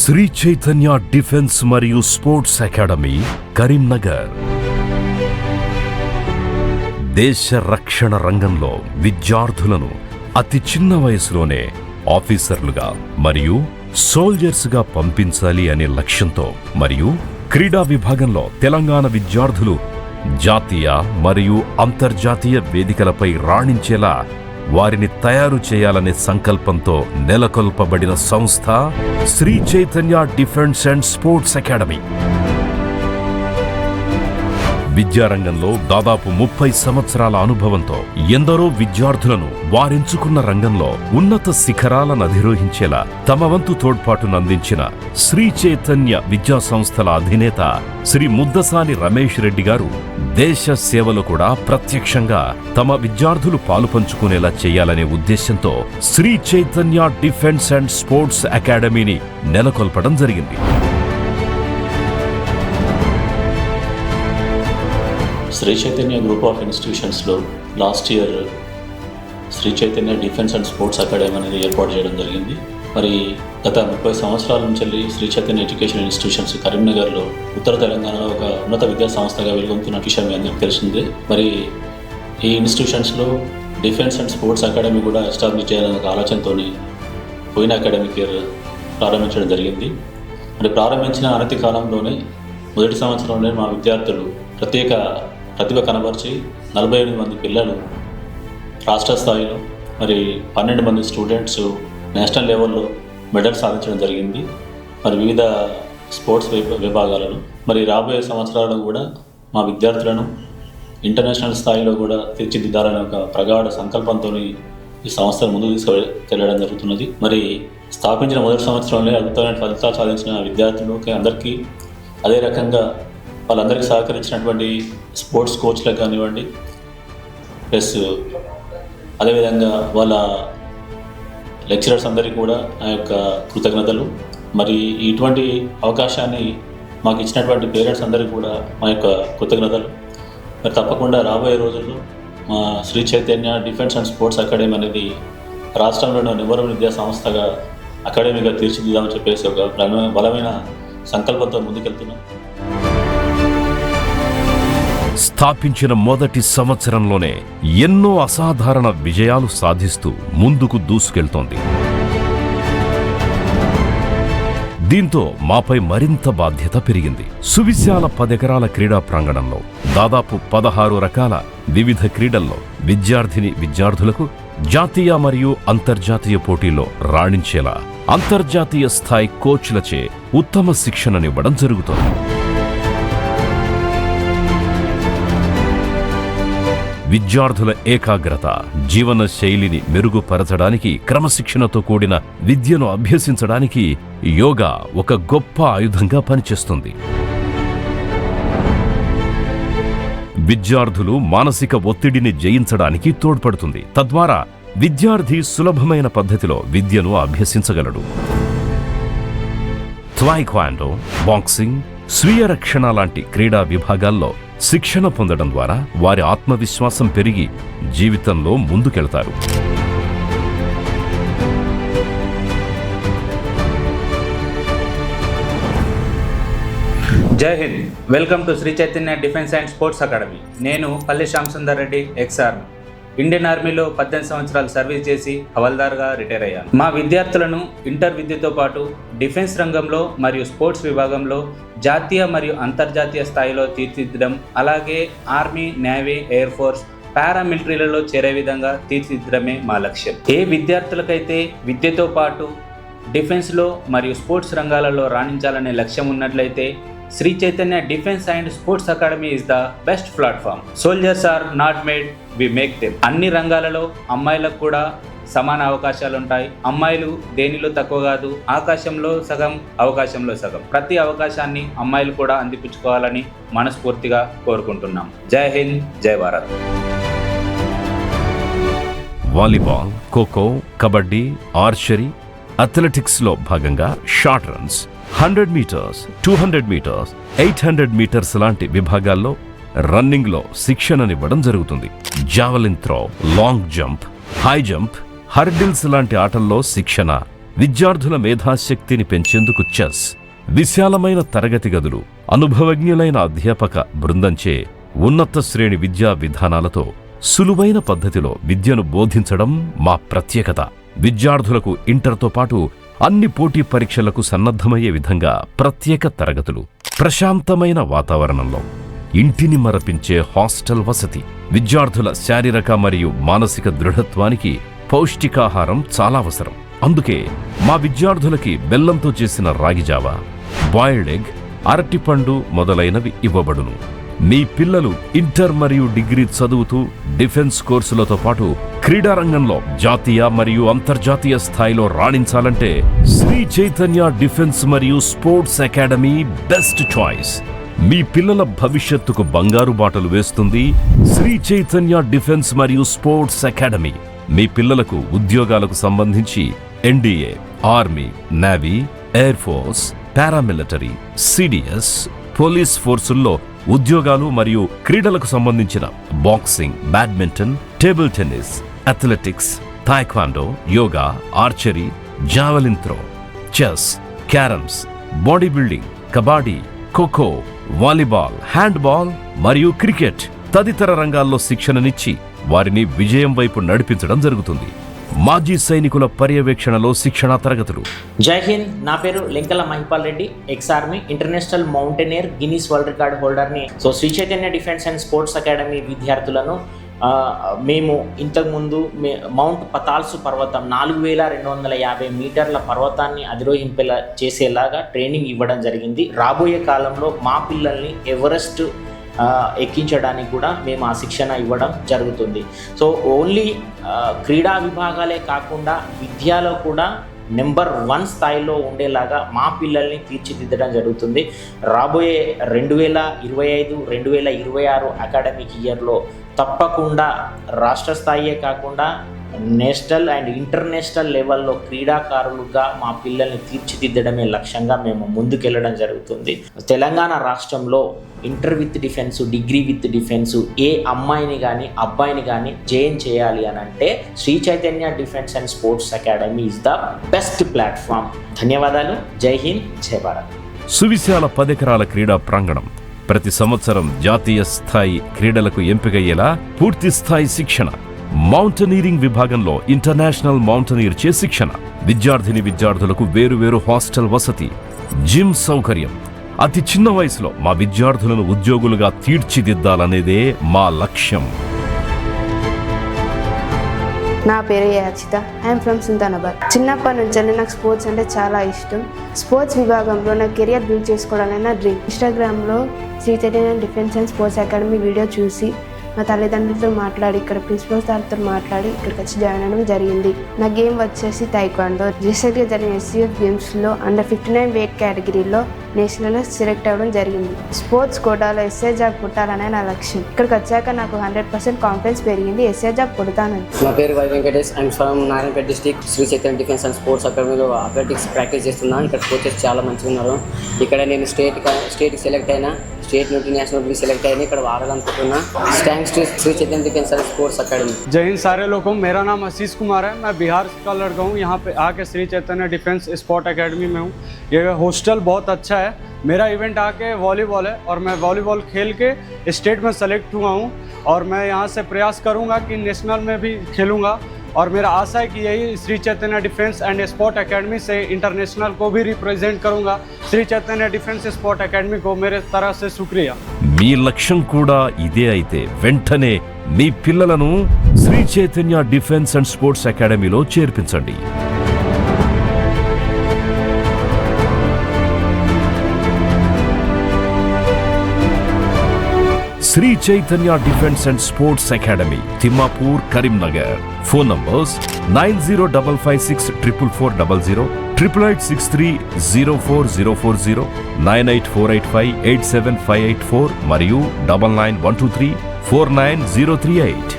Shri Chaitanya defence మరియు sports academy Karimnagar దేశ రక్షణ రంగంలో విద్యార్థులను అతి చిన్న వయసులోనే ఆఫీసర్లుగా మరియు సోల్జర్స్గా పంపించాలి అనే లక్ష్యంతో మరియు క్రీడా విభాగంలో తెలంగాణ విద్యార్థులు జాతీయ మరియు అంతర్జాతీయ వేదికలపై రాణించేలా వారిని తయారు చేయాలనే సంకల్పంతో నెలకొల్పబడిన సంస్థ Sri Chaitanya defence and sports academy విద్యారంగంలో దాదాపు ముప్పై సంవత్సరాల అనుభవంతో ఎందరో విద్యార్థులను వారెంచుకున్న రంగంలో ఉన్నత శిఖరాలను అధిరోహించేలా తమ వంతు తోడ్పాటును అందించిన శ్రీ చైతన్య విద్యా సంస్థల అధినేత శ్రీ ముద్దసాని రమేష్ రెడ్డి గారు దేశ సేవలో కూడా ప్రత్యక్షంగా తమ విద్యార్థులు పాలుపంచుకునేలా చేయాలనే ఉద్దేశంతో Sri Chaitanya defence and sports అకాడమీని నెలకొల్పడం జరిగింది Shri Chaitanya group of ఇన్స్టిట్యూషన్స్లో last year Sri Chaitanya defence and sports academy అనేది ఏర్పాటు చేయడం జరిగింది మరి గత ముప్పై సంవత్సరాల నుంచి శ్రీ చైతన్య ఎడ్యుకేషన్ ఇన్స్టిట్యూషన్స్ కరీంనగర్లో ఉత్తర తెలంగాణలో ఒక ఉన్నత విద్యా సంస్థగా వెలుగొందుతున్న విషయం మీ అందరికీ తెలిసిందే మరి ఈ ఇన్స్టిట్యూషన్స్లో డిఫెన్స్ అండ్ స్పోర్ట్స్ అకాడమీ కూడా ఎస్టాబ్లిష్ చేయాలనే ఆలోచనతో పోయిన అకాడమిక్ ఇయర్ ప్రారంభించడం జరిగింది మరి ప్రారంభించిన అనతి కాలంలోనే మొదటి సంవత్సరంలోనే మా విద్యార్థులు ప్రత్యేక ప్రతిభ కనబరిచి నలభై ఎనిమిది మంది పిల్లలు రాష్ట్ర స్థాయిలో మరి పన్నెండు మంది స్టూడెంట్స్ నేషనల్ లెవెల్లో మెడల్ సాధించడం జరిగింది మరి వివిధ స్పోర్ట్స్ విభాగాలలో మరి రాబోయే సంవత్సరాలు కూడా మా విద్యార్థులను ఇంటర్నేషనల్ స్థాయిలో కూడా తీర్చిదిద్దాలనే ఒక ప్రగాఢ సంకల్పంతో ఈ సంస్థను ముందుకు తీసుకెళ్ళడం జరుగుతున్నది మరి స్థాపించిన మొదటి సంవత్సరంలో అద్భుతమైన ఫలితాలు సాధించిన విద్యార్థులకి అందరికీ అదే రకంగా వాళ్ళందరికీ సహకరించినటువంటి స్పోర్ట్స్ కోచ్లకు కానివ్వండి ప్లస్ అదేవిధంగా వాళ్ళ లెక్చరర్స్ అందరికీ కూడా నా యొక్క కృతజ్ఞతలు మరి ఇటువంటి అవకాశాన్ని మాకు ఇచ్చినటువంటి పేరెంట్స్ అందరికీ కూడా మా యొక్క కృతజ్ఞతలు మరి తప్పకుండా రాబోయే రోజుల్లో మా Shri Chaitanya defence and sports academy అనేది రాష్ట్రంలోని నివరం విద్యా సంస్థగా అకాడమీగా తీర్చిదిద్దామని చెప్పేసి ఒక బలమైన సంకల్పంతో ముందుకెళ్తున్నాం స్థాపించిన మొదటి సంవత్సరంలోనే ఎన్నో అసాధారణ విజయాలు సాధిస్తూ ముందుకు దూసుకెళ్తోంది దీంతో మాపై మరింత బాధ్యత పెరిగింది సువిశాల పదెకరాల క్రీడా ప్రాంగణంలో దాదాపు పదహారు రకాల వివిధ క్రీడల్లో విద్యార్థిని విద్యార్థులకు జాతీయ మరియు అంతర్జాతీయ పోటీల్లో రాణించేలా అంతర్జాతీయ స్థాయి కోచ్లచే ఉత్తమ శిక్షణనివ్వడం జరుగుతోంది విద్యార్థుల ఏకాగ్రత జీవన శైలిని మెరుగుపరచడానికి క్రమశిక్షణతో కూడిన విద్యను అభ్యసించడానికి యోగా ఒక గొప్ప ఆయుధంగా పనిచేస్తుంది విద్యార్థులు మానసిక ఒత్తిడిని జయించడానికి తోడ్పడుతుంది తద్వారా విద్యార్థి సులభమైన పద్ధతిలో విద్యను అభ్యసించగలడు థ్వాయిక్వాండో బాక్సింగ్ స్వీయ రక్షణ లాంటి క్రీడా విభాగాల్లో శిక్షణ పొందడం ద్వారా వారి ఆత్మవిశ్వాసం పెరిగి జీవితంలో ముందుకెళ్తారు Jai Hind welcome to Sri Chaitanya defence and sports academy నేను పల్లె శ్యామ్ సుందర్ రెడ్డి ఎక్స్ఆర్ ఇండియన్ ఆర్మీలో పద్దెనిమిది సంవత్సరాలు సర్వీస్ చేసి హవల్దార్గా రిటైర్ అయ్యాను మా విద్యార్థులను ఇంటర్ విద్యతో పాటు డిఫెన్స్ రంగంలో మరియు స్పోర్ట్స్ విభాగంలో జాతీయ మరియు అంతర్జాతీయ స్థాయిలో తీర్చిదిద్దడం అలాగే ఆర్మీ నేవీ ఎయిర్ ఫోర్స్ పారామిలిటరీలలో చేరే విధంగా తీర్చిదిద్దడమే మా లక్ష్యం ఏ విద్యార్థులకైతే విద్యతో పాటు డిఫెన్స్లో మరియు స్పోర్ట్స్ రంగాలలో రాణించాలనే లక్ష్యం ఉన్నట్లయితే Sri Chaitanya defence and sports academy is the best platform soldiers are not made we make them. అన్ని రంగాలలో అమ్మాయిలకు కూడా సమాన అవకాశాలు ఉంటాయి అమ్మాయిలు దేనిలో తక్కువ కాదు ఆకాశంలో సగం అవకాశంలో సగం ప్రతి అవకాశాన్ని అమ్మాయిలు కూడా అందిపుచ్చుకోవాలని మనస్ఫూర్తిగా కోరుకుంటున్నాం జై హింద్ జై భారత్ వాలీబాల్ ఖోఖో కబడ్డీ ఆర్చరీ అథ్లెటిక్స్లో భాగంగా short runs hundred metres two hundred metres eight hundred metres లాంటి విభాగాల్లో రన్నింగ్లో శిక్షణనివ్వడం జరుగుతుంది javelin throw long jump high jump hurdles లాంటి ఆటల్లో శిక్షణ విద్యార్థుల మేధాశక్తిని పెంచేందుకు చెస్ విశాలమైన తరగతి గదులు అనుభవజ్ఞులైన అధ్యాపక బృందంచే ఉన్నత శ్రేణి విద్యా విధానాలతో సులువైన పద్ధతిలో విద్యను బోధించడం మా ప్రత్యేకత విద్యార్థులకు ఇంటర్తో పాటు అన్ని పోటీ పరీక్షలకు సన్నద్ధమయ్యే విధంగా ప్రత్యేక తరగతులు ప్రశాంతమైన వాతావరణంలో ఇంటిని మరపించే హాస్టల్ వసతి విద్యార్థుల శారీరక మరియు మానసిక దృఢత్వానికి పౌష్టికాహారం చాలా అవసరం అందుకే మా విద్యార్థులకి బెల్లంతో చేసిన రాగిజావ బాయిల్డ్ ఎగ్ అరటిపండు మొదలైనవి ఇవ్వబడును మీ పిల్లలు ఇంటర్ మరియు డిగ్రీ చదువుతూ డిఫెన్స్ కోర్సులతో పాటు క్రీడా రంగంలో జాతీయ మరియు అంతర్జాతీయ స్థాయిలో రాణించాలంటే శ్రీ చైతన్య డిఫెన్స్ మరియు స్పోర్ట్స్ అకాడమీ బెస్ట్ చాయిస్ మీ పిల్లల భవిష్యత్తుకు బంగారు బాటలు వేస్తుంది శ్రీ చైతన్య డిఫెన్స్ మరియు స్పోర్ట్స్ అకాడమీ మీ పిల్లలకు ఉద్యోగాలకు సంబంధించి NDA army navy air force paramilitary CDS police ఫోర్సుల్లో ఉద్యోగాలు మరియు క్రీడలకు సంబంధించిన boxing badminton table tennis athletics taekwondo yoga archery javelin throw chess carroms body building kabaddi kho kho volleyball handball మరియు క్రికెట్ తదితర రంగాల్లో శిక్షణనిచ్చి వారిని విజయం వైపు నడిపించడం జరుగుతుంది మాజీ సైనికుల పర్యవేక్షణలో శిక్షణ తరగతులు జై హింద్ నా పేరు Linkala Mahipal Reddy ex army international mountaineer Guinness world record హోల్డర్ని so Sri Chaitanya defence and sports academy విద్యార్థులను మేము ఇంతకుముందు మే మౌంట్ పతాల్సు పర్వతం నాలుగు వేల రెండు వందల యాభై మీటర్ల పర్వతాన్ని అధిరోహింపేలా చేసేలాగా ట్రైనింగ్ ఇవ్వడం జరిగింది రాబోయే కాలంలో మా పిల్లల్ని ఎవరెస్ట్ ఎక్కించడానికి కూడా మేము ఆ శిక్షణ ఇవ్వడం జరుగుతుంది సో ఓన్లీ క్రీడా విభాగాలే కాకుండా విద్యలో కూడా నెంబర్ వన్ స్థాయిలో ఉండేలాగా మా పిల్లల్ని తీర్చిదిద్దడం జరుగుతుంది రాబోయే రెండు వేల ఇరవై ఐదు రెండు వేల ఇరవై ఆరు అకాడమిక్ ఇయర్లో తప్పకుండా రాష్ట్ర స్థాయియే కాకుండా నేషనల్ అండ్ ఇంటర్నేషనల్ లెవెల్లో క్రీడాకారులుగా మా పిల్లల్ని తీర్చిదిద్దడమే లక్ష్యంగా మేము ముందుకెళ్ళడం జరుగుతుంది తెలంగాణ రాష్ట్రంలో inter with defence degree with defence ఏ అమ్మాయిని కానీ అబ్బాయిని కానీ జైన్ చేయాలి అని అంటే Sri Chaitanya defence and sports academy is the best platform ధన్యవాదాలు జై హింద్ జై భారత్ సువిశాల పదెకరాల క్రీడా ప్రాంగణం ప్రతి సంవత్సరం జాతీయ స్థాయి క్రీడలకు ఎంపికయ్యేలా పూర్తి స్థాయి శిక్షణ మౌంటనీరింగ్ విభాగంలో ఇంటర్నేషనల్ మౌంటనీర్ చే శిక్షణ విద్యార్థిని విద్యార్థులకు వేరువేరు హాస్టల్ వసతి జిమ్ సౌకర్యం అతి చిన్న వయసులో మా విద్యార్థులను ఉద్యోగులుగా తీర్చిదిద్దాలనేదే మా లక్ష్యం నా పేరు యాచిత ఐఎమ్ ఫ్రమ్ సుల్తానాబాద్ చిన్నప్పటి నుంచి నాకు స్పోర్ట్స్ అంటే చాలా ఇష్టం స్పోర్ట్స్ విభాగంలో నా కెరియర్ బిల్డ్ చేసుకోవాలనే నా డ్రీమ్ ఇన్స్టాగ్రామ్లో Shri Chaitanya defence and sports academy video చూసి మా తల్లిదండ్రులతో మాట్లాడి ఇక్కడ ప్రిన్సిపల్ సార్తో మాట్లాడి ఇక్కడికి వచ్చి జాయిన్ అవ్వడం జరిగింది నా గేమ్ వచ్చేసి తైక్వాండో రీసెంట్గా జరిగిన ఎస్సీఎఫ్ గేమ్స్లో అండర్ ఫిఫ్టీ నైన్ వెయిట్ కేటగిరీలో నేషనల్లో సెలెక్ట్ అవ్వడం జరిగింది స్పోర్ట్స్ కోటాలో ఎస్ఏ జాబ్ కొట్టాలనే నా లక్ష్యం ఇక్కడికి వచ్చాక నాకు హండ్రెడ్ పర్సెంట్ కాన్ఫిడెన్స్ పెరిగింది ఎస్ఏ జాబ్ కొడతాను నా పేరు Y Venkatesh I'm from Narayanpet district Sri Chaitanya defence and sports అకాడమీలో అథ్లెటిక్స్ ప్రాక్టీస్ చేస్తున్నాను ఇక్కడ కోచెస్ చాలా మంచిగా ఉన్నారు ఇక్కడ నేను స్టేట్ స్టేట్కి సెలెక్ట్ అయినా స్టేట్ నుండి నేషనల్కి సెలెక్ట్ అయినా ఇక్కడ ఆడాలనుకుంటున్నా thanks to Sri Chaitanya defence and sports academy जय हिंद सारे लोगों को मेरा नाम आशीष कुमार है मैं बिहार का लड़का हूँ यहाँ पे आके Sri Chaitanya defence sport academy में हूँ ये हॉस्टल बहुत अच्छा है मेरा इवेंट आके वॉलीबॉल है और मैं वॉलीबॉल खेल के स्टेट में सेलेक्ट हुआ हूँ और मैं यहाँ से प्रयास करूँगा कि नेशनल में भी खेलूँगा और मेरा आशा है कि यही Sri Chaitanya defence and sport academy से इंटरनेशनल को भी रिप्रेजेंट करूँगा Sri Chaitanya defence sport academy को मेरे तरफ से शुक्रिया మీ లక్ష్యం కూడా ఇదే అయితే వెంటనే మీ పిల్లలను Sri Chaitanya defence and sports అకాడమీలో చేర్పించండి Sri Chaitanya Defence and Sports Academy, Timapur, Karimnagar. Phone numbers 905564440, 88630440, 9848587584, Mariyu 99123490388.